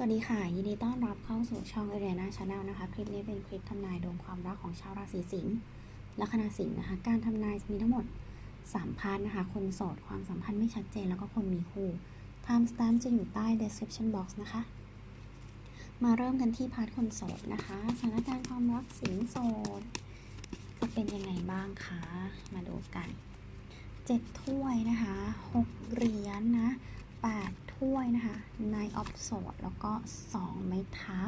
สวัสดีค่ะ ยินดีต้อนรับเข้าสู่ช่องเอเรียนาชาแนลนะคะ คลิปนี้เป็นคลิปทำนายดวงความรักของชาวราศีสิงห์ลัคนาสิงห์นะคะ การทำนายจะมีทั้งหมด 3พาร์ทนะคะ คนโสดความสัมพันธ์ไม่ชัดเจนแล้วก็คนมีคู่ time stamp จะอยู่ใต้ description box นะคะ มาเริ่มกันที่พาร์ทคนโสดนะคะ สถานการณ์ความรักสิงห์โสด จะเป็นยังไงบ้างคะ มาดูกันเจ็ดถ้วยนะคะหกเหรียญนะ8 ถ้วยนะคะ Nine of Swords แล้วก็ 2 ไม้เท้า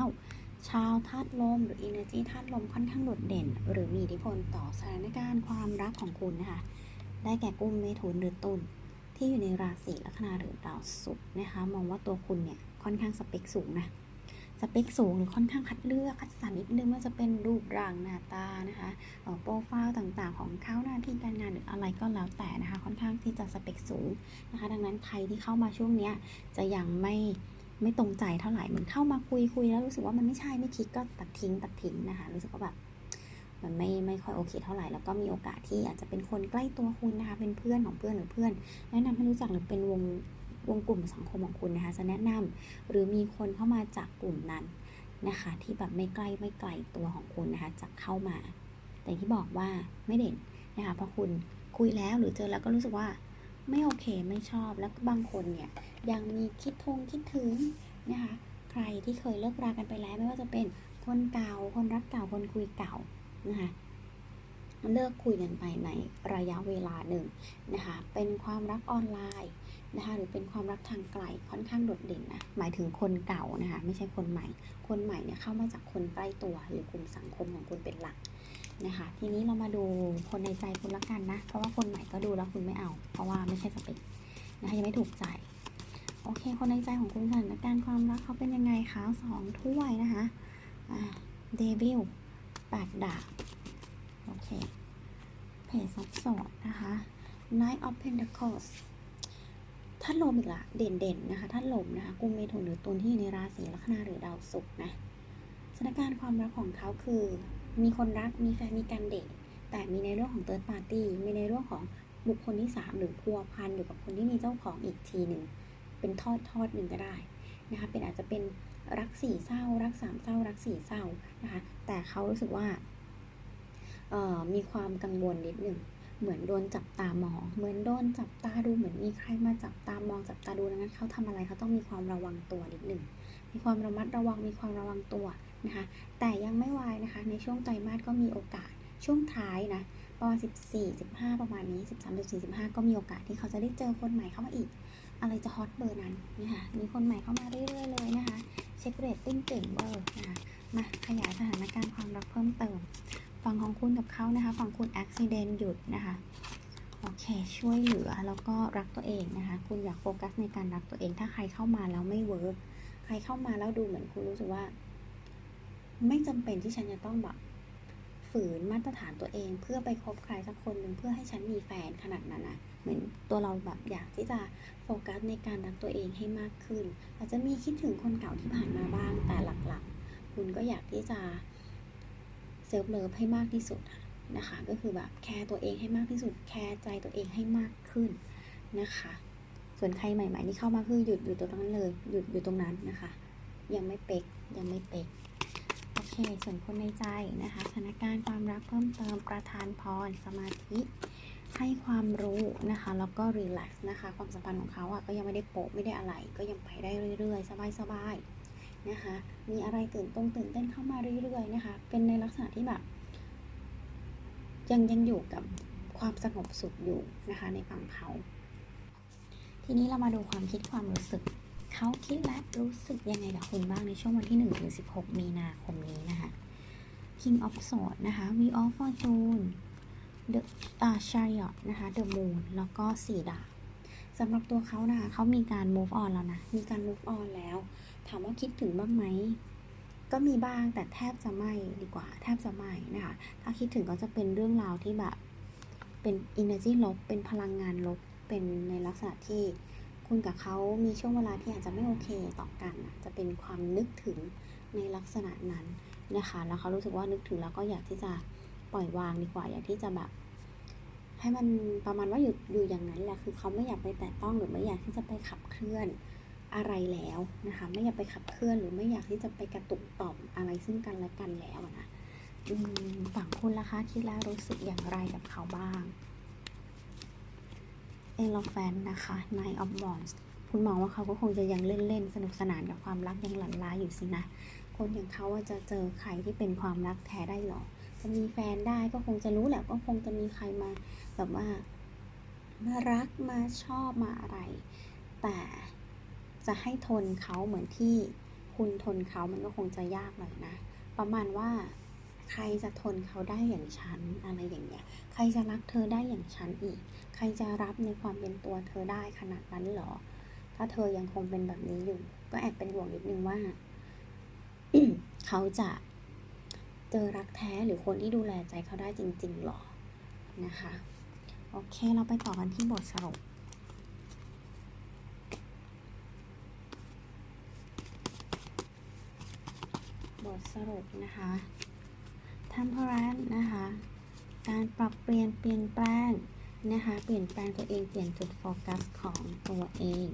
ชาวธาตุลมหรือ Energy ธาตุลมค่อนข้างโดดเด่น หรือมีอิทธิพลต่อสถานการณ์ความรักของคุณนะคะ ได้แก่กุ้มเมถุนหรือตุลที่อยู่ในราศีลัคนาหรือดาวศุกร์นะคะ มองว่าตัวคุณเนี่ยค่อนข้างสเปคสูงนะ สเปคสูงหรือค่อนข้างคัดเลือกคัดสรรนิดนึงว่าจะเป็นรูปร่างหน้าตานะคะโปรไฟล์ต่างๆ ของเขาหน้าที่การงานหรืออะไรก็แล้วแต่นะคะ ค่อนข้างที่จะสเปคสูงนะคะ ดังนั้นใครที่เข้ามาช่วงนี้จะยังไม่ไม่ตรงใจเท่าไหร่เหมือนเข้ามาคุยคุยแล้วรู้สึกว่ามันไม่ใช่ไม่คลิกก็ตัดทิ้งตัดทิ้งนะคะ รู้สึกว่าแบบมันไม่ไม่ค่อยโอเคเท่าไหร่แล้วก็มีโอกาสที่อาจจะเป็นคนใกล้ตัวคุณนะคะ เป็นเพื่อนของเพื่อนหรือเพื่อน แนะนำให้รู้จักหรือเป็นวง วงกลุ่มสังคมของคุณนะคะ จะแนะนำหรือมีคนเข้ามาจากกลุ่มนั้นนะคะ ที่แบบไม่ใกล้ไม่ไกลตัวของคุณนะคะจะเข้ามา แต่ที่บอกว่าไม่เด่นนะคะเพราะคุณคุยแล้วหรือเจอแล้วก็รู้สึกว่าไม่โอเคไม่ชอบแล้วก็บางคนเนี่ยยังมีคิดทงคิดถึงนะคะใครที่เคยเลิกรากันไปแล้วไม่ว่าจะเป็นคนเก่าคนรักเก่าคนคุยเก่านะคะเลิกคุยกันไปในระยะเวลาหนึ่งนะคะเป็นความรักออนไลน์ นะคะหรือเป็นความรักทางไกลค่อนข้างโดดเด่นนะหมายถึงคนเก่านะคะไม่ใช่คนใหม่ คนใหม่เนี่ยเข้ามาจากคนใกล้ตัว หรือกลุ่มสังคมของคุณเป็นหลักนะคะทีนี้เรามาดูคนในใจคุณละกันนะ เพราะว่าคนใหม่ก็ดูแล้วคุณไม่เอา เพราะว่าไม่ใช่สเปคนะคะยังไม่ถูกใจโอเค คนในใจของคุณสถานการณ์ความรักเขาเป็นยังไงคะสองถ้วยนะคะเดบิวแปดดาบโอเคเพจซับสอดนะคะ Knight of Pentacles ท่านลมอีกละเด่นๆนะคะท่านลมนะคะกุมเมถุนหรือตุลที่อยู่ในราศีลัคนาหรือดาวศุกร์นะสถานการณ์ความรักของเขาคือ มีคนรักมีแฟนมีการเดทแต่มีในเรื่องของเติร์ดปาร์ตี้มีในเรื่องของบุคคลที่ 3 หรือพัวพันอยู่กับคนที่มีเจ้าของอีกทีหนึ่งเป็นทอดทอดหนึ่งก็ได้นะคะเป็นอาจจะเป็นรักสี่เศร้า รักสามเศร้า รักสี่เศร้านะคะแต่เขารู้สึกว่ามีความกังวลนิดหนึ่ง เหมือนโดนจับตามอง เหมือนโดนจับตาดูเหมือนมีใครมาจับตามองจับตาดูดังนั้นเขาทำอะไรเขาต้องมีความระวังตัวนิดหนึ่งมีความระมัดระวังมีความระวังตัวนะคะแต่ยังไม่วายนะคะ ในช่วงไตรมาสก็มีโอกาสช่วงท้ายนะประมาณ 14 15 ประมาณนี้ 13 14 15 ก็มีโอกาสที่เขาจะได้เจอคนใหม่เข้ามาอีก อะไรจะฮอตเบอร์นั้นนะคะมีคนใหม่เข้ามาเรื่อยๆเลยนะคะ เช็คเรตติ้งเก่งเบอร์นะคะมาขยายสถานการณ์ความรักเพิ่มเติม ฝั่งของคุณกับเขานะคะ ฝั่งคุณอุบิเหตุหยุดนะคะโอเค ช่วยเหลือแล้วก็รักตัวเองนะคะ คุณอยากโฟกัสในการรักตัวเอง ถ้าใครเข้ามาแล้วไม่เวิร์กใครเข้ามาแล้วดูเหมือนคุณรู้สึกว่า ไม่จำเป็นที่ฉันจะต้องแบบฝืนมาตรฐานตัวเอง เพื่อไปคบใครสักคนหนึ่งเพื่อให้ฉันมีแฟนขนาดนั้นนะเหมือนตัวเราแบบอยากที่จะโฟกัสในการรักตัวเองให้มากขึ้น อาจจะมีคิดถึงคนเก่าที่ผ่านมาบ้างแต่หลักๆ คุณก็อยากที่จะ เซลฟ์เลิฟให้มากที่สุดนะคะ ก็คือแบบแคร์ตัวเองให้มากที่สุด แคร์ใจตัวเองให้มากขึ้นนะคะ ส่วนใครใหม่ๆที่เข้ามาคือหยุดอยู่ตรงนั้นเลย หยุดอยู่ตรงนั้นนะคะ ยังไม่เป๊กยังไม่เป๊กโอเค ส่วนคนในใจนะคะสถานการณ์ความรักเพิ่มเติมประทานพรสมาธิให้ความรู้นะคะแล้วก็รีแลกซ์นะคะ ความสัมพันธ์ของเขาอะก็ยังไม่ได้โปะไม่ได้อะไร ก็ยังไปได้เรื่อยๆ สบายๆ นะคะ มีอะไรตื่นตรงตื่นเต้นเข้ามาเรื่อยๆนะคะ เป็นในลักษณะที่แบบยังยังอยู่กับความสงบสุขอยู่นะคะ ในฝั่งเขา ทีนี้เรามาดูความคิดความรู้สึก เขาคิดและรู้สึกยังไงกับคุณบ้างในช่วงวันที่1ถึง16 มีนาคมนี้นะคะ King of Swords นะคะ We of Fortune The อ่า Chariot นะคะ The Moon แล้วก็สี่ดาบสำหรับตัวเขานะคะเขามีการ move on แล้วนะ มีการ move on แล้ว ถามว่าคิดถึงบ้างไหมก็มีบ้างแต่แทบจะไม่ดีกว่า แทบจะไม่นะคะถ้าคิดถึงก็จะเป็นเรื่องราวที่แบบเป็น energy ลบ เป็นพลังงานลบ เป็นในลักษณะที่คุณกับเขามีช่วงเวลาที่อาจจะไม่โอเคต่อกัน จะเป็นความนึกถึงในลักษณะนั้นนะคะ แล้วเขารู้สึกว่านึกถึงแล้วก็อยากที่จะปล่อยวางดีกว่า อยากที่จะแบบ ให้มันประมาณว่าอยู่อยู่อย่างนั้นแหละ คือเขาไม่อยากไปแตะต้องหรือไม่อยากที่จะไปขับเคลื่อน อะไรแล้วนะคะ ไม่อยากไปขับเคลื่อนหรือไม่อยากที่จะไปกระตุกต่อมอะไรซึ่งกันและกันแล้วนะฝั่งคุณล่ะคะคิดแล้วรู้สึกอย่างไรกับเขาบ้างเอลแฟนนะคะ Nine of Wands คุณมองว่าเขาก็คงจะยังเล่นๆ สนุกสนานกับความรักยังหลั่นล้าอยู่สินะ คนอย่างเขาจะเจอใครที่เป็นความรักแท้ได้หรอ จะมีแฟนได้ก็คงจะรู้แหละก็คงจะมีใครมาแบบว่ามารักมาชอบมาอะไร แต่ จะให้ทนเขาเหมือนที่คุณทนเขามันก็คงจะยากหน่อยนะ ประมาณว่าใครจะทนเขาได้อย่างฉันอะไรอย่างเงี้ย ใครจะรักเธอได้อย่างฉันอีก ใครจะรับในความเป็นตัวเธอได้ขนาดนั้นหรอ ถ้าเธอยังคงเป็นแบบนี้อยู่ ก็แอบเป็นห่วงนิดนึงว่า เขาจะเจอรักแท้หรือคนที่ดูแลใจเขาได้จริงๆหรอ นะคะ โอเค เราไปต่อกันที่บทสรุป ทสรุปนะคะ temperance นะคะ การปรับเปลี่ยนเปลี่ยนแปลงนะคะ เปลี่ยนแปลงตัวเองเปลี่ยนจุดโฟกัสของตัวเอง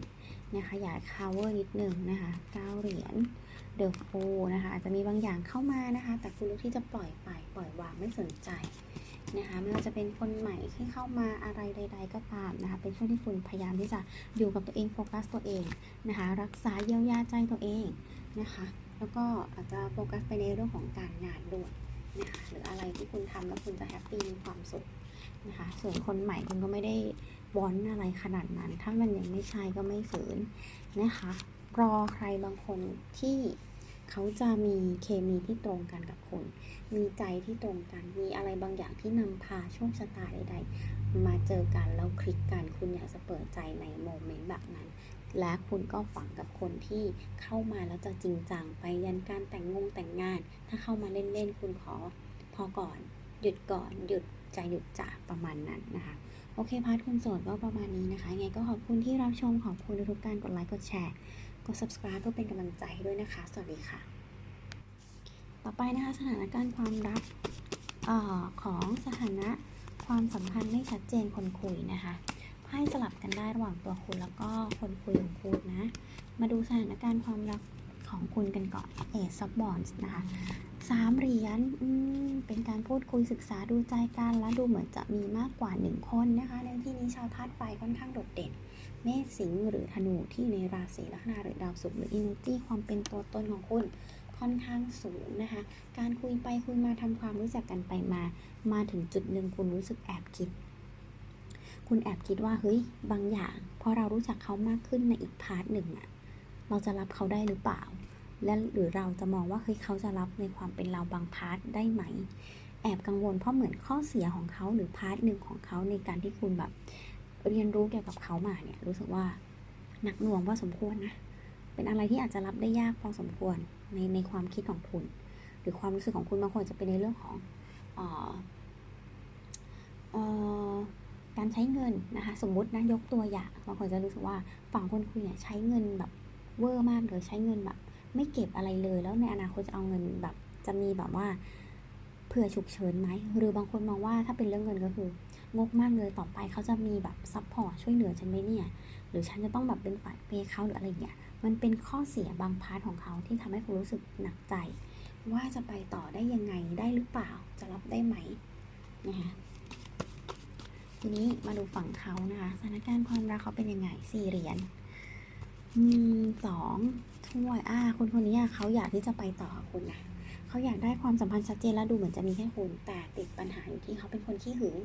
นะคะอยาก cover นิดหนึ่งนะคะ9เหรียญ The Fool นะคะอาจจะมีบางอย่างเข้ามานะคะ แต่คุณเลือกที่จะปล่อยไปปล่อยวางไม่สนใจนะคะไม่ว่าจะเป็นคนใหม่ที่เข้ามาอะไรใด ๆ ก็ตามนะคะ เป็นช่วงที่คุณพยายามที่จะอยู่กับตัวเองโฟกัสตัวเองนะคะ รักษาเยียวยาใจตัวเองนะคะ แล้วก็อาจจะโฟกัสไปในเรื่องของการงานด้วยนะคะหรืออะไรที่คุณทำแล้วคุณจะแฮปปี้มีความสุขนะคะส่วนคนใหม่คุณก็ไม่ได้วอนอะไรขนาดนั้น ถ้ามันยังไม่ใช่ก็ไม่ฝืนนะคะ รอใครบางคนที่เขาจะมีเคมีที่ตรงกันกับคุณ มีใจที่ตรงกัน มีอะไรบางอย่างที่นำพาโชคชะตาใดๆ มาเจอกันแล้วคลิกกัน คุณอยากจะเปิดใจในโมเมนต์แบบนั้น และคุณก็ฝังกับคนที่เข้ามาแล้วจะจริงจังไปยันการแต่งงงแต่งงาน ถ้าเข้ามาเล่นๆ คุณขอพอก่อน หยุดก่อนหยุดใจหยุดจาประมาณนั้นนะคะ โอเคพาร์ทคุณโสดก็ประมาณนี้นะคะยังไงก็ขอบคุณที่รับชมขอบคุณทุกการกดไลค์กดแชร์กด subscribe เพื่อเป็นกำลังใจให้ด้วยนะคะ สวัสดีค่ะ ต่อไปนะคะสถานการณ์ความรักออของสถานะความสัมพันธ์ไม่ชัดเจนคนคุยนะคะ ไพ่สลับกันได้ระหว่างตัวคุณแล้วก็คนคุยของคุณนะ มาดูสถานการณ์ความรักของคุณกันก่อนเอซับบอนส์นะคะสามเหรียญเป็นการพูดคุยศึกษาดูใจกัน และดูเหมือนจะมีมากกว่าหนึ่งคนนะคะ ในที่นี้ชาวธาตุไฟค่อนข้างโดดเด่น เมษสิงห์หรือธนูที่ในราศีลัคนาหรือดาวศุกร์หรืออิน e r จี้ความเป็นตัวตนของคุณค่อนข้างสูงนะคะ การคุยไปคุยมาทำความรู้จักกันไปมา มาถึงจุดหนึ่งคุณรู้สึกแอบคิด คุณแอบคิดว่าเฮ้ยบางอย่างพอเรารู้จักเขามากขึ้นในอีกพาร์ทหนึ่งอะเราจะรับเขาได้หรือเปล่า และหรือเราจะมองว่าเฮ้ยเขาจะรับในความเป็นเราบางพาร์ทได้ไหม แอบกังวลเพราะเหมือนข้อเสียของเขาหรือพาร์ทหนึ่งของเขาในการที่คุณแบบเรียนรู้เกี่ยวกับเขามาเนี่ยรู้สึกว่าหนักหน่วงพอสมควรนะ เป็นอะไรที่อาจจะรับได้ยากพอสมควรในในความคิดของคุณ หรือความรู้สึกของคุณบางคนจะเป็นในเรื่องของอ่อเอ่อ การใช้เงินนะคะ สมมตินะยกตัวอย่างบางคนจะรู้สึกว่าฝั่งคนคุยเนี่ยใช้เงินแบบเวอร์มากเลยใช้เงินแบบ ไม่เก็บอะไรเลย แล้วในอนาคตจะเอาเงินแบบ จะมีแบบว่าเผื่อฉุกเฉินไหมหรือบางคนมองว่าถ้าเป็นเรื่องเงินก็คืองกมากเลยต่อไปเขาจะมีแบบซัพพอร์ตช่วยเหลือฉันไหมเนี่ย หรือฉันจะต้องแบบเป็นฝ่ายเปย์เขาหรืออะไรอย่างเงี้ยมันเป็นข้อเสียบางพาร์ทของเขาที่ทำให้คุณรู้สึกหนักใจ ว่าจะไปต่อได้ยังไงได้หรือเปล่าจะรับได้ไหมนะคะ ทีนี้มาดูฝั่งเขานะคะสถานการณ์ความรักเขาเป็นยังไงสี่เหรียญสองถ้วยอ่าคนคนนี้เขาอยากที่จะไปต่อคุณนะเขาอยากได้ความสัมพันธ์ชัดเจนและดูเหมือนจะมีแค่คุณแต่ติดปัญหาอยู่ที่เขาเป็นคนขี้หึง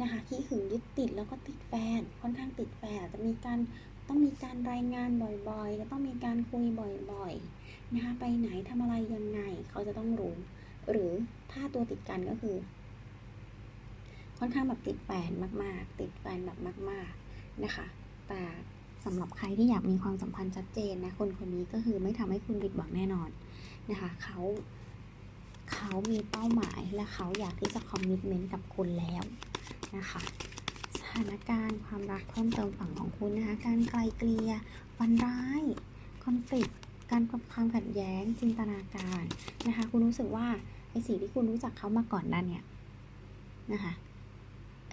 นะคะขี้หึงยึดติดแล้วก็ติดแฟนค่อนข้างติดแฟนจะมีการต้องมีการรายงานบ่อยๆจะต้องมีการคุยบ่อยๆนะคะไปไหนทำอะไรยังไงเขาจะต้องรู้ หรือถ้าตัวติดกันก็คือ ค่อนข้างแบบติดแฟนมาก ๆ ติดแฟนแบบมาก ๆนะคะ แต่สำหรับใครที่อยากมีความสัมพันธ์ชัดเจนนะคนคนนี้ก็คือไม่ทำให้คุณผิดหวังแน่นอนนะคะเขาเขามีเป้าหมายและเขาอยากที่จะคอมมิชเมนต์กับคุณแล้วนะคะสถานการณ์ความรักเพิ่มเติมฝั่งของคุณนะคะการไกลเกลี่ยฟันร้ายคอนฟ lict การความขัดแย้งจินตนาการนะคะ คุณรู้สึกว่าไอสิ่งที่คุณรู้จักเขามาก่อนนั้นเนี่ยนะคะ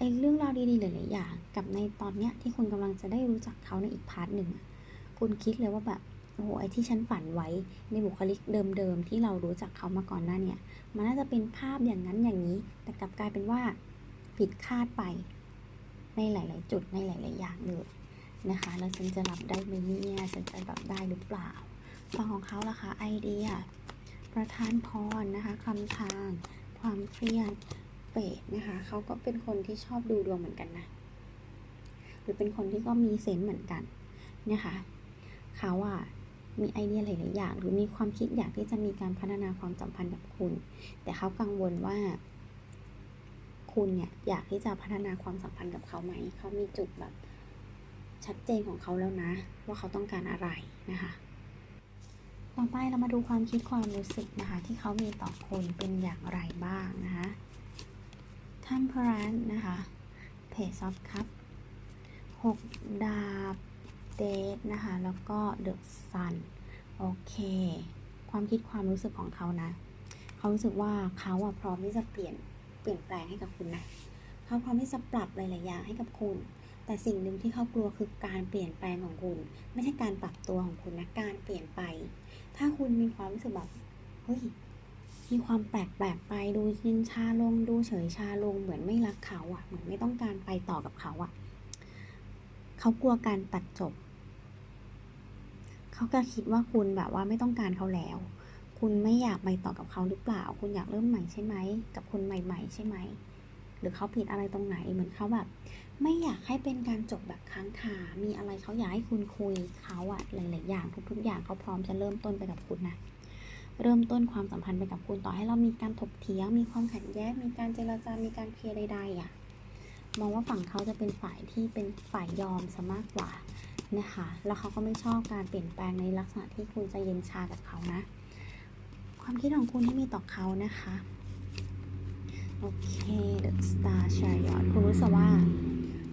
ไอเรื่องราวดีๆหลายๆอย่างกับในตอนเนี้ยที่คุณกำลังจะได้รู้จักเขาในอีกพาร์ทหนึ่งคุณคิดเลยว่าแบบโอ้โหไอ้ที่ฉันฝันไว้ในบุคลิกเดิมๆที่เรารู้จักเขามาก่อนหน้าเนี่ย มันน่าจะเป็นภาพอย่างนั้นอย่างนี้ แต่กลับกลายเป็นว่าผิดคาดไป ในหลาย ๆ จุดในหลาย ๆ อย่างเลยนะคะ แล้วฉันจะรับได้ไหมเนี่ยฉันจะรับได้หรือเปล่าฟังของเขาล่ะคะไอเดีย ประธานพรนะคะคำทาง ความเครียด เฟดนะคะ เขาก็เป็นคนที่ชอบดูดวงเหมือนกันนะ หรือเป็นคนที่ก็มีเซนส์เหมือนกันนะคะเขาอะมีไอเดียหลาย ๆ อย่าง หรือมีความคิดอยากที่จะมีการพัฒนาความสัมพันธ์กับคุณ แต่เขากังวลว่า คุณเนี่ยอยากที่จะพัฒนาความสัมพันธ์กับเขาไหม เขามีจุดแบบชัดเจนของเขาแล้วนะ ว่าเขาต้องการอะไรนะคะ ต่อไปเรามาดูความคิดความรู้สึกนะคะ ที่เขามีต่อคนเป็นอย่างไรบ้างนะคะ Temperance นะคะ Page of Cup 6ดาบเดทนะคะ แล้วก็ The Sun โอเค ความคิดความรู้สึกของเขานะ เขารู้สึกว่าเขาอะพร้อมที่จะเปลี่ยนเปลี่ยนแปลงให้กับคุณนะ เขาพร้อมที่จะปรับหลายๆอย่างให้กับคุณ แต่สิ่งหนึ่งที่เขากลัวคือการเปลี่ยนแปลงของคุณ ไม่ใช่การปรับตัวของคุณนะ การเปลี่ยนไป ถ้าคุณมีความรู้สึกแบบ เฮ้ย มีความแปลกแปลกไปดูยินชาลงดูเฉยชาลงเหมือนไม่รักเขาอะเหมือนไม่ต้องการไปต่อกับเขาอะ เขากลัวการตัดจบ เขาก็คิดว่าคุณแบบว่าไม่ต้องการเขาแล้ว คุณไม่อยากไปต่อกับเขาหรือเปล่า คุณอยากเริ่มใหม่ใช่ไหมกับคนใหม่ ๆ ใช่ไหมหรือเขาผิดอะไรตรงไหนเหมือนเขาแบบ ไม่อยากให้เป็นการจบแบบค้างคา มีอะไรเขาอยากให้คุณคุยเขาอะหลายๆอย่างทุกๆอย่างเขาพร้อมจะเริ่มต้นไปกับคุณนะ เริ่มต้นความสัมพันธ์ไปกับคุณต่อให้เรามีการถกเถียง มีความขัดแย้ง มีการเจรจา มีการเคลียร์ใดๆอะมองว่าฝั่งเขาจะเป็นฝ่ายที่เป็นฝ่ายยอมซะมากกว่านะคะ แล้วเขาก็ไม่ชอบการเปลี่ยนแปลงในลักษณะที่คุณจะเย็นชากับเขานะ ความคิดของคุณที่มีต่อเขานะคะ โอเค The Star Chariot คุณรู้สึกว่า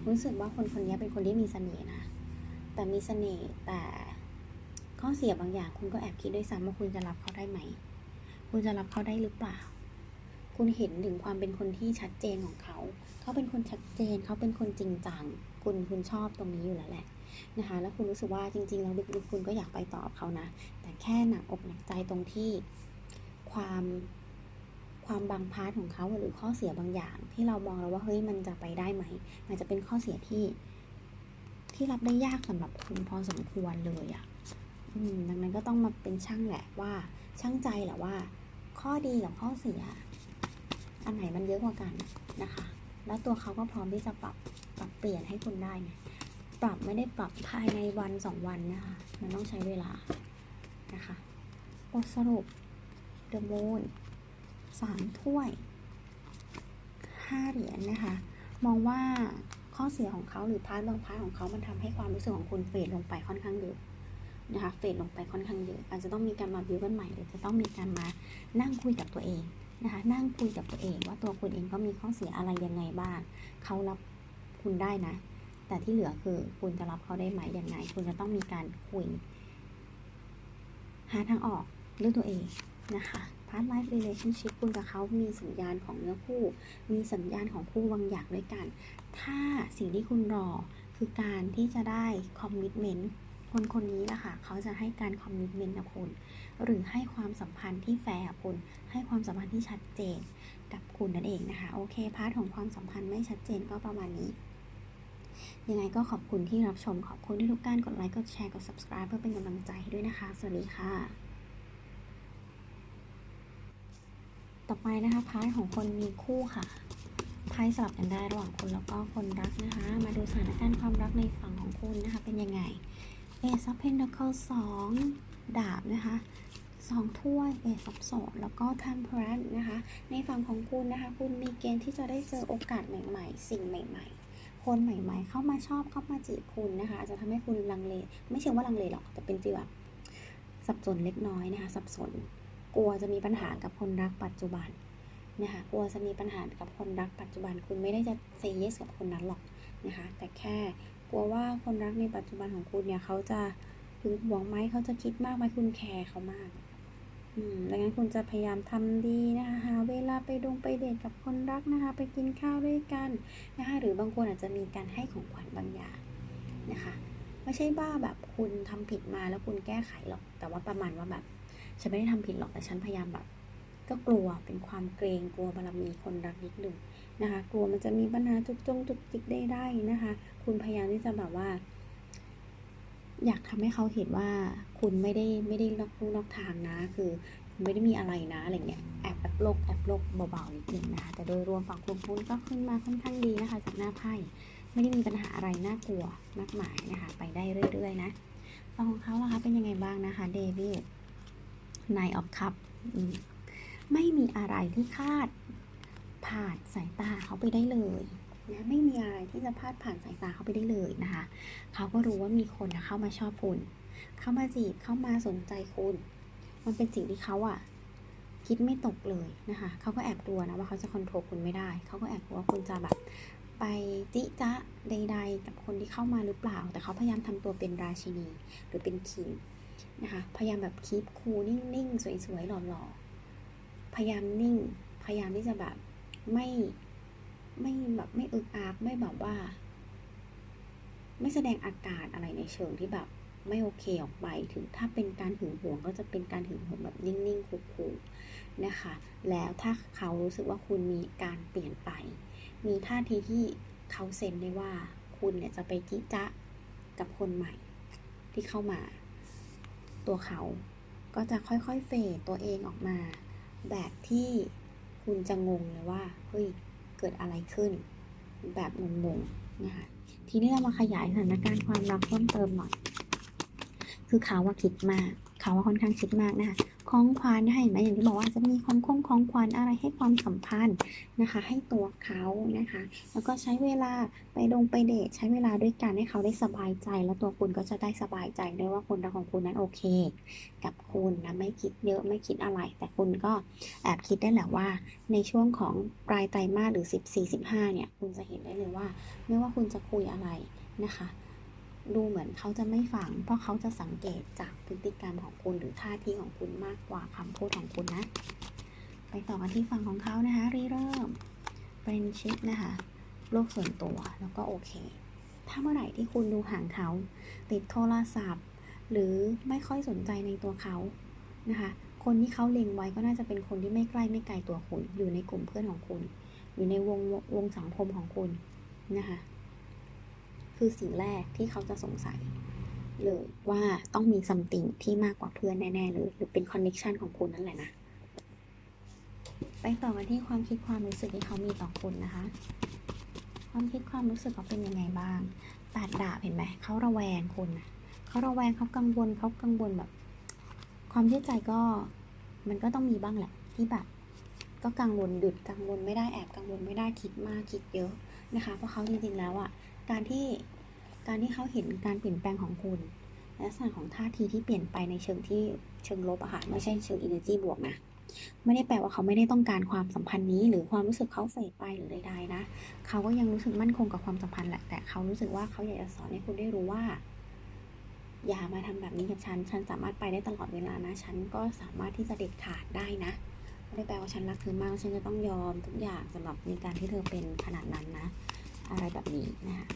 รู้สึกว่าคนคนนี้เป็นคนที่มีเสน่ห์นะ แต่มีเสน่ห์แต่ ข้อเสียบางอย่าง คุณก็แอบคิดด้วยซ้ำว่าคุณจะรับเขาได้ไหม คุณจะรับเขาได้หรือเปล่า คุณเห็นถึงความเป็นคนที่ชัดเจนของเขา เขาเป็นคนชัดเจน เขาเป็นคนจริงจัง คุณคุณชอบตรงนี้อยู่แล้วแหละนะคะ แล้วคุณรู้สึกว่าจริงๆแล้วลึกๆคุณก็อยากไปต่อกับเขานะ แต่แค่หนักอกหนักใจตรงที่ความความบางพาร์ทของเขาหรือข้อเสียบางอย่าง ที่เรามองแล้วว่าเฮ้ยมันจะไปได้ไหม มันจะเป็นข้อเสียที่ที่รับได้ยากสำหรับคุณพอสมควรเลยอะ่ะ ดังนั้นก็ต้องมาเป็นช่างแหละว่าช่างใจแหละว่า ข้อดีกับข้อเสีย อันไหนมันเยอะกว่ากันนะคะ แล้วตัวเขาก็พร้อมที่จะปรับปรับเปลี่ยนให้คุณได้ไงปรับไม่ได้ปรับภายในวันสองวันนะคะ มันต้องใช้เวลานะคะบทสรุป The Moon สามถ้วยห้าเหรียญนะคะ มองว่าข้อเสียของเขาหรือพาร์ทบางพาร์ทของเขามันทำให้ความรู้สึกของคุณเฟดลงไปค่อนข้างเยอะ นะคะเฟดลงไปค่อนข้างเยอะอาจจะต้องมีการมาบิวกันใหม่หรือจะต้องมีการมานั่งคุยกับตัวเองนะคะนั่งคุยกับตัวเอง ว่าตัวคุณเองก็มีข้อเสียอะไรยังไงบ้างเขารับคุณได้นะ แต่ที่เหลือคือคุณจะรับเขาได้ไหมยังไง คุณจะต้องมีการคุย หาทางออกด้วยตัวเองนะคะพาร์ทไลฟ์ relationship คุณกับเขามีสัญญาณของเนื้อคู่ มีสัญญาณของคู่บางอย่างด้วยกัน ถ้าสิ่งที่คุณรอคือการที่จะได้คอมมิชเมนต์ คนคนนี้แหละค่ะเขาจะให้การคอมมิชเมนต์กับคุณ หรือให้ความสัมพันธ์ที่แฟร์กับคุณ ให้ความสัมพันธ์ที่ชัดเจนกับคุณนั่นเองนะคะ โอเคพาร์ทของความสัมพันธ์ไม่ชัดเจนก็ประมาณนี้ ยังไงก็ขอบคุณที่รับชม ขอบคุณที่ทุกการกดไลค์ กดแชร์ กด subscribe เพื่อเป็นกำลังใจให้ด้วยนะคะ สวัสดีค่ะ ต่อไปนะคะพาร์ทของคนมีคู่ค่ะไพ่สลับกันได้ระหว่างคนแล้วก็คนรักนะคะ มาดูสถานการณ์ความรักในฝั่งของคุณนะคะ เป็นยังไง Ace of Pentacles สองดาบนะคะสองถ้วย Ace of Swords แล้วก็ Temperance นะคะ ในฝั่งของคุณนะคะ คุณมีเกณฑ์ที่จะได้เจอโอกาสใหม่ ๆ สิ่งใหม่ ๆ คนใหม่ ๆ เข้ามาชอบเข้ามาจีบคุณนะคะ อาจจะทำให้คุณลังเล ไม่เชิงว่าลังเลหรอก แต่เป็นฟีลแบบสับสนเล็กน้อยนะคะ สับสน กลัวจะมีปัญหากับคนรักปัจจุบันนะคะ กลัวจะมีปัญหากับคนรักปัจจุบัน คุณไม่ได้จะเซเยสกับคนนั้นหรอกนะคะ แต่แค่ กลัวว่าคนรักในปัจจุบันของคุณเนี่ยเขาจะหึงหวงไหมเขาจะคิดมากไหมคุณแคร์เขามาก อืมดังนั้นคุณจะพยายามทำดีนะคะหาเวลาไปดงไปเดทกับคนรักนะคะ ไปกินข้าวด้วยกันนะคะหรือบางคนอาจจะมีการให้ของขวัญบางอย่างนะคะไม่ใช่ว่าแบบคุณทำผิดมาแล้วคุณแก้ไขหรอก แต่ว่าประมาณว่าแบบ ฉันไม่ได้ทำผิดหรอกแต่ฉันพยายามแบบ ก็กลัวเป็นความเกรงกลัวบารมีคนรักนิดหนึ่งนะคะ กลัวมันจะมีปัญหาจุกจงจุกจิกได้ได้นะคะ คุณพยายามที่จะแบบว่า อยากทำให้เขาเห็นว่าคุณไม่ได้ไม่ได้นอกลู่นอกทางนะ คือไม่ได้มีอะไรนะอะไรเงี้ยแอบแอบโลกแอบโลกเบาๆนิดนึงนะคะแต่โดยรวมฝั่งคุณคุณก็ขึ้นมาค่อนข้างดีนะคะ จากหน้าไพ่ไม่ได้มีปัญหาอะไรน่ากลัวมากมายนะคะ ไปได้เรื่อยๆนะฝั่งของเขาล่ะคะเป็นยังไงบ้างนะคะเดวิดนายออฟคัพ ไม่มีอะไรที่คาด ผ่านสายตาเขาไปได้เลยนะไม่มีอะไรที่จะพลาดผ่านสายตาเขาไปได้เลยนะคะ เขาก็รู้ว่ามีคนนะเข้ามาชอบคุณ เข้ามาจีบเข้ามาสนใจคุณ มันเป็นสิ่งที่เขาอะคิดไม่ตกเลยนะคะ เขาก็แอบกลัวนะว่าเขาจะคอนโทรลคุณไม่ได้ เขาก็แอบกลัวว่าคุณจะแบบไปจิจ๊ะใด ๆ กับคนที่เข้ามาหรือเปล่า แต่เขาพยายามทำตัวเป็นราชินีหรือเป็นคิงนะคะ พยายามแบบคีปคูลนิ่งๆ สวยๆ หล่อๆ พยายามนิ่ง พยายามที่จะแบบไม่ไม่แบบไม่อึกอักไม่แบบว่า ไม่แสดงอาการอะไรในเชิงที่แบบ ไม่โอเคออกไปถึงถ้าเป็นการหึงหวงก็จะเป็นการหึงหวงแบบนิ่งๆคูลๆนะคะ แล้วถ้าเขารู้สึกว่าคุณมีการเปลี่ยนไป มีท่าทีที่เขาเซนได้ว่าคุณเนี่ยจะไปจิจะกับคนใหม่ที่เข้ามา ตัวเขาก็จะค่อยๆเฟดตัวเองออกมา แบบที่คุณจะงงเลยว่าเฮ้ยเกิดอะไรขึ้น แบบงงๆนะคะทีนี้เรามาขยายสถานการณ์ความรักเพิ่มเติมหน่อย คือเขาว่าคิดมาก เขาว่าค่อนข้างคิดมากนะคะ ของขวัญให้ไหมอย่างที่บอกว่าจะมีของคงของขวัญอะไรให้ความสัมพันธ์นะคะ ให้ตัวเขานะคะ แล้วก็ใช้เวลาไปดงไปเดทใช้เวลาด้วยกันให้เขาได้สบายใจ แล้วตัวคุณก็จะได้สบายใจด้วยว่าคนรักของคุณนั้นโอเค กับคุณนะไม่คิดเยอะไม่คิดอะไร แต่คุณก็แอบคิดได้แหละว่า ในช่วงของปลายไตรมาสหรือ 14 15เนี่ยคุณจะเห็นได้เลยว่า ไม่ว่าคุณจะคุยอะไรนะคะ ดูเหมือนเขาจะไม่ฟัง เพราะเขาจะสังเกตจากพฤติกรรมของคุณหรือท่าทีของคุณมากกว่าคำพูดของคุณนะ ไปต่อกันที่ฝั่งของเขานะคะรีเริ่มเป็นชิปนะคะโลกส่วนตัวแล้วก็โอเค ถ้าเมื่อไหร่ที่คุณดูห่างเขา ติดโทรศัพท์ หรือไม่ค่อยสนใจในตัวเขานะคะ คนที่เขาเล็งไว้ก็น่าจะเป็นคนที่ไม่ใกล้ไม่ไกลตัวคุณ อยู่ในกลุ่มเพื่อนของคุณ อยู่ในวงวงสังคมของคุณนะคะ คือสิ่งแรกที่เขาจะสงสัย เลยว่าต้องมีซัมติงที่มากกว่าเพื่อนแน่ ๆ เลย หรือเป็นคอนเน็ชันของคุณนั่นแหละนะ ไปต่อกันที่ความคิดความรู้สึกที่เขามีต่อคุณนะคะ ความคิดความรู้สึกเขาเป็นยังไงบ้างแปดดาบเห็นไหมเขาระแวงคุณนะเขาระแวงเขากังวลเขากังวลแบบ ความเชื่อใจก็มันก็ต้องมีบ้างแหละที่แบบก็กังวลหยุดกังวลไม่ได้แอบกังวลไม่ได้คิดมากคิดเยอะนะคะ เพราะเขาจริงๆแล้วอะ การที่การที่เขาเห็นการเปลี่ยนแปลงของคุณลักษณะของท่าทีที่เปลี่ยนไปในเชิงที่เชิงลบอะค่ะไม่ใช่เชิง energy บวกนะไม่ได้แปลว่าเขาไม่ได้ต้องการความสัมพันธ์นี้ หรือความรู้สึกเขาเฟดไปหรือใดๆนะเขาก็ยังรู้สึกมั่นคงกับความสัมพันธ์แหละแต่เขารู้สึกว่าเขาอยากจะสอนให้คุณได้รู้ว่า อย่ามาทำแบบนี้กับฉัน ฉันสามารถไปได้ตลอดเวลานะ ฉันก็สามารถที่จะเด็ดขาดได้นะไม่ได้แปลว่าฉันรักเธอมากฉันจะต้องยอมทุกอย่างสำหรับในการที่เธอเป็นขนาดนั้นนะ อะไรแบบนี้นะคะ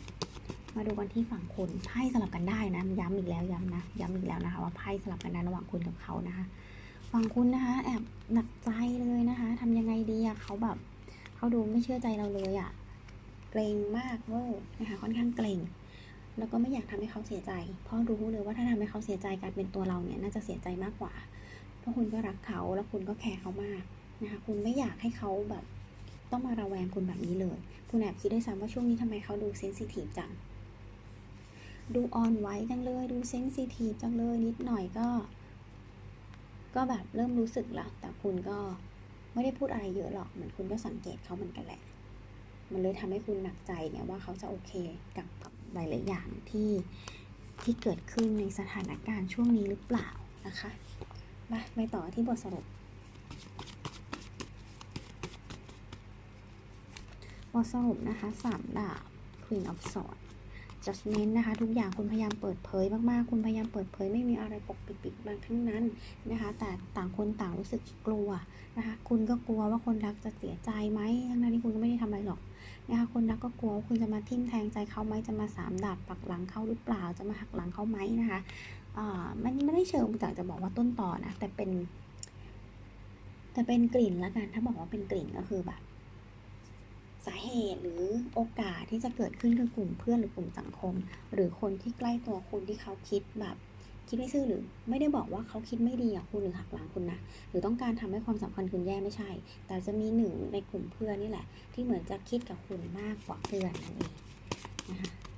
มาดูกันที่ฝั่งคุณไพ่สลับกันได้นะย้ำอีกแล้วย้ำนะย้ำอีกแล้วนะคะว่าไพ่สลับกันได้ระหว่างคุณกับเขานะคะฝั่งคุณนะคะแอบหนักใจเลยนะคะทำยังไงดีอะเขาแบบเขาดูไม่เชื่อใจเราเลยอะเกรงมากเวอร์นะคะค่อนข้างเกรงแล้วก็ไม่อยากทำให้เขาเสียใจ เพราะรู้เลยว่าถ้าทำให้เขาเสียใจการเป็นตัวเราเนี่ยน่าจะเสียใจมากกว่า เพราะคุณก็รักเขาแล้วคุณก็แคร์เขามากนะคะคุณไม่อยากให้เขาแบบ ต้องมาระแวงคุณแบบนี้เลย คุณแอบคิดได้ซ้ำว่าช่วงนี้ทำไมเขาดูเซนซิทีฟจัง ดูอ่อนไหวจังเลย ดูเซนซิทีฟจังเลย นิดหน่อยก็ ก็แบบเริ่มรู้สึกละแต่คุณก็ไม่ได้พูดอะไรเยอะหรอก เหมือนคุณก็สังเกตเขาเหมือนกันแหละ มันเลยทำให้คุณหนักใจเนี่ยว่าเขาจะโอเคกับหลายๆอย่างที่ที่เกิดขึ้นในสถานการณ์ช่วงนี้หรือเปล่านะคะ มาไปต่อที่บทสรุป บทสรุปนะคะสามดาบ Queen of Swords judgment นะคะ ทุกอย่างคุณพยายามเปิดเผยมากๆ คุณพยายามเปิดเผยไม่มีอะไรปกปิดปิดบังทั้งนั้นนะคะ แต่ต่างคนต่างรู้สึกกลัวนะคะ คุณก็กลัวว่าคนรักจะเสียใจไหมทั้งนั้นที่คุณก็ไม่ได้ทำอะไรหรอกนะคะ คนรักก็กลัวว่าคุณจะมาทิ่มแทงใจเขาไหมจะมาสามดาบปักหลังเขาหรือเปล่า จะมาหักหลังเขาไหมนะคะอ่ามันไม่ได้เชิงจากจะบอกว่าต้นต่อนะ แต่เป็น แต่เป็นกลิ่นละกัน ถ้าบอกว่าเป็นกลิ่นก็คือแบบ สาเหตุหรือโอกาสที่จะเกิดขึ้นคือกลุ่มเพื่อนหรือกลุ่มสังคม หรือคนที่ใกล้ตัวคุณที่เขาคิดแบบคิดไม่ซื่อหรือไม่ได้บอกว่าเขาคิดไม่ดีกับคุณหรือหักหลังคุณนะหรือต้องการทำให้ความสัมพันธ์คุณแย่ไม่ใช่ แต่จะมีหนึ่งในกลุ่มเพื่อนนี่แหละ ที่เหมือนจะคิดกับคุณมากกว่าเพื่อนนั่นเองนะคะ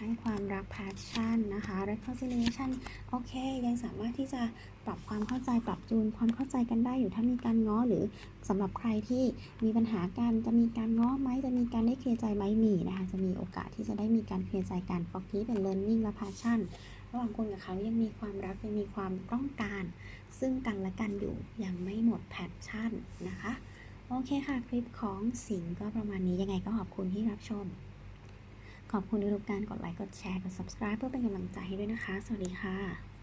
ให้ความรัก passion นะคะ reconciliation โอเค ยังสามารถที่จะปรับความเข้าใจปรับจูนความเข้าใจกันได้อยู่ถ้ามีการง้อหรือสำหรับใครที่มีปัญหากันจะมีการง้อไหมจะมีการได้เคลียร์ใจไหมมีนะคะจะมีโอกาสที่จะได้มีการเคลียร์ใจกัน forgive and learning และ passion ระหว่างคุณกับเขายังมีความรักยังมีความต้องการ ซึ่งกันและกันอยู่ยังไม่หมด passion นะคะโอเคค่ะ คลิปของสิงห์ก็ประมาณนี้ยังไงก็ขอบคุณที่รับชม ขอบคุณทุกการกดไลค์ กดแชร์ กด subscribe เพื่อเป็นกำลังใจให้ด้วยนะคะ สวัสดีค่ะ